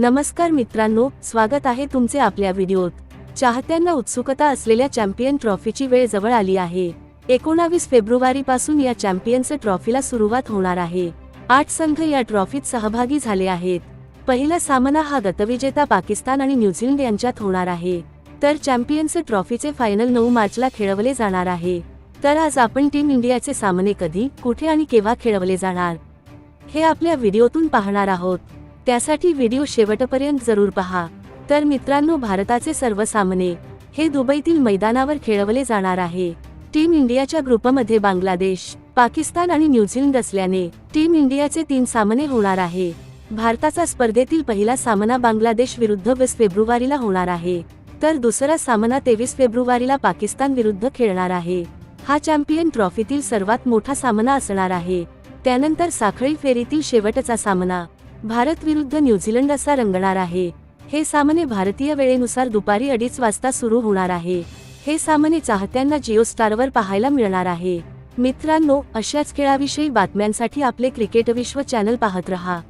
नमस्कार मित्रांनो स्वागत आहे तुमचे आपल्या व्हिडिओत. चाहत्यांना उत्सुकता असलेल्या चॅम्पियन ट्रॉफीची वेळ जवळ आली आहे. एकोणावीस फेब्रुवारी पासून या चॅम्पियन्स ट्रॉफीला सुरुवात होणार आहे. आठ संघ या ट्रॉफीत सहभागी झाले आहेत. पहिला सामना हा गतविजेता पाकिस्तान आणि न्यूझीलंड यांच्यात होणार आहे. तर चॅम्पियन्स ट्रॉफीचे फायनल नऊ मार्चला खेळवले जाणार आहे. तर आज आपण टीम इंडियाचे सामने कधी कुठे आणि केव्हा खेळवले जाणार हे आपल्या व्हिडिओतून पाहणार आहोत. त्यासाठी व्हिडिओ शेवटपर्यंत जरूर पहा. तर मित्रांनो भारताचे सर्व सामने हे दुबईतील मैदानावर खेळवले जाणार आहे. टीम इंडियाच्या ग्रुपमध्ये बांगलादेश पाकिस्तान आणि न्यूझीलंड असल्याने टीम इंडियाचे तीन सामने होणार आहे. भारताचा स्पर्धेतील पहिला सामना बांगलादेश विरुद्ध वीस फेब्रुवारीला होणार आहे. तर दुसरा सामना तेवीस फेब्रुवारीला पाकिस्तान विरुद्ध खेळणार आहे. हा चॅम्पियन ट्रॉफीतील सर्वात मोठा सामना असणार आहे. त्यानंतर साखळी फेरीतील शेवटचा सामना भारत विरुद्ध न्यूझीलंड असा रंगणार आहे. हे सामने भारतीय वेळेनुसार दुपारी अडीच वाजता सुरू होणार आहे. हे सामने चाहत्यांना जिओ स्टारवर पाहायला मिळणार आहे. मित्रांनो अशाच खेळाविषयी बातम्यांसाठी आपले क्रिकेट विश्व चॅनल पाहत रहा.